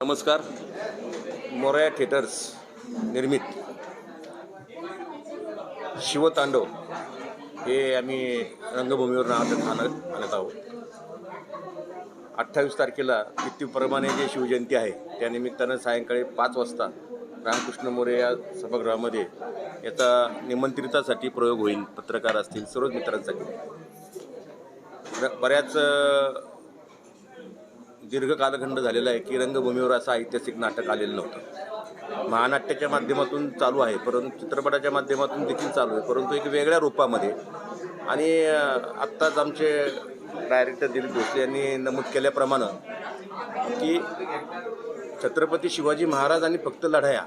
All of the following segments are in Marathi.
नमस्कार. मोरया थिएटर्स निर्मित. शिवतांडव हे आम्ही रंगभूमीवरून आज आणत आणत आहोत. अठ्ठावीस तारखेला मृत्यूप्रमाणे जे शिवजयंती आहे त्या निमित्तानं सायंकाळी पाच वाजता रामकृष्ण मोरे या सभागृहामध्ये याचा निमंत्रितासाठी प्रयोग होईल पत्रकार असतील सर्वच मित्रांसाठी. बऱ्याच दीर्घ कालखंड झालेला आहे की रंगभूमीवर असं ऐतिहासिक नाटक आलेलं नव्हतं. महानाट्याच्या माध्यमातून चालू आहे परंतु चित्रपटाच्या माध्यमातून देखील चालू आहे परंतु एक वेगळ्या रूपामध्ये. आणि आत्ताच आमचे डायरेक्टर दिलीप भोसले यांनी नमूद केल्याप्रमाणे की छत्रपती शिवाजी महाराज आणि फक्त लढाया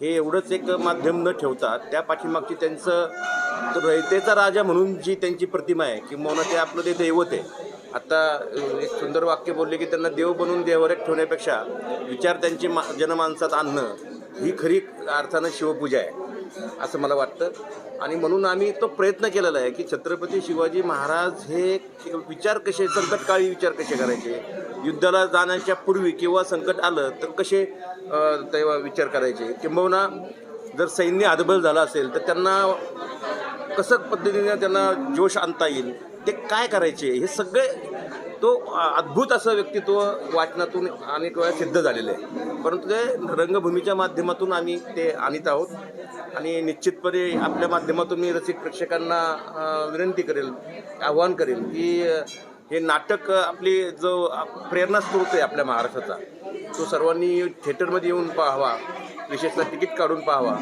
हे एवढंच एक माध्यम न ठेवता त्या पाठीमागची त्यांचं रयतेचा राजा म्हणून जी त्यांची प्रतिमा आहे किंवा ते आपलं ते दैवत आहे आता एक सुंदर वाक्य बोलले की त्यांना देव बनून देवरेत ठेवण्यापेक्षा विचार त्यांची मा जनमानसात आणणं ही खरी अर्थानं शिवपूजा आहे असं मला वाटतं. आणि म्हणून आम्ही तो प्रयत्न केलेला आहे की छत्रपती शिवाजी महाराज हे विचार कसे संकटकाळी विचार कसे करायचे? युद्धाला जाण्याच्या पूर्वी किंवा संकट आलं तर कसे तेव्हा विचार करायचे? किंबहुना जर सैन्य हतबल झालं असेल तर त्यांना कसं पद्धतीने त्यांना जोश आणता येईल? ते काय करायचे? हे सगळे तो अद्भुत असं व्यक्तित्व वाचनातून अनेक वेळा सिद्ध झालेलं आहे. परंतु ते रंगभूमीच्या माध्यमातून आम्ही ते आणत आहोत. आणि निश्चितपणे आपल्या माध्यमातून मी रसिक प्रेक्षकांना विनंती करेल आव्हान करेल की हे नाटक आपली जो अ, प्रेरणास्रोत आहे आपल्या महाराष्ट्राचा तो सर्वांनी थिएटरमध्ये येऊन पाहावा. विशेषतः तिकीट काढून पाहावा.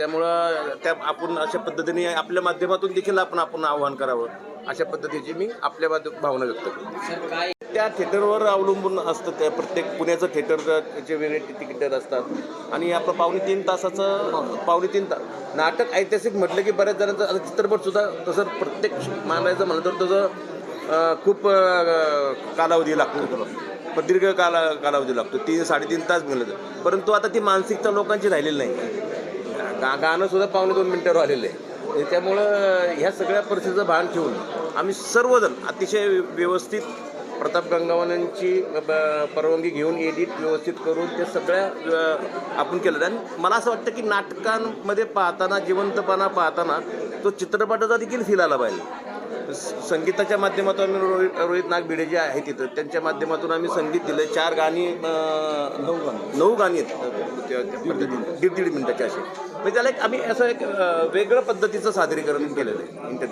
त्यामुळं त्या आपण अशा पद्धतीने आपल्या माध्यमातून देखील आपण आपण आव्हान करावं. अशा पद्धतीची मी आपल्या भावना व्यक्त करतो. त्या थिएटरवर अवलंबून असतं त्या प्रत्येक पुण्याचं थिएटर त्याचे वेगळे तिकीटर असतात. आणि आपलं पावणे तीन तासाचं पावणे तीन तास नाटक ऐतिहासिक म्हटलं की बऱ्याच जणांचं चित्रपटसुद्धा तसं प्रत्येक मानायचं म्हणलं तर तसं खूप कालावधी लागतो पण दीर्घ काला कालावधी लागतो. तीन साडेतीन तास मिळलं तर. परंतु आता ती मानसिकता लोकांची राहिलेली नाही. गा गाणं सुद्धा पावणे दोन मिनिटावर आलेलं आहे. त्यामुळं ह्या सगळ्या परिस्थितीचं भान ठेवून आम्ही सर्वजण अतिशय व्यवस्थित प्रताप गंगावानांची ब- परवानगी घेऊन एडिट व्यवस्थित करून ते सगळ्या आपण केलं आणि मला असं वाटतं की नाटकांमध्ये पाहताना जिवंतपणा पाहताना तो चित्रपटाचा देखील फील आला पाहिजे. संगीताच्या माध्यमातून आम्ही रोहित रोहित नाग भिडे जे आहे तिथं त्यांच्या माध्यमातून आम्ही संगीत दिलं चार गाणी नऊ गाणी. नऊ गाणी आहेत. दीड दीड मिनिटाचे असे. म्हणजे त्याला एक आम्ही असं एक वेगळं पद्धतीचं सादरीकरण केलेलं आहे.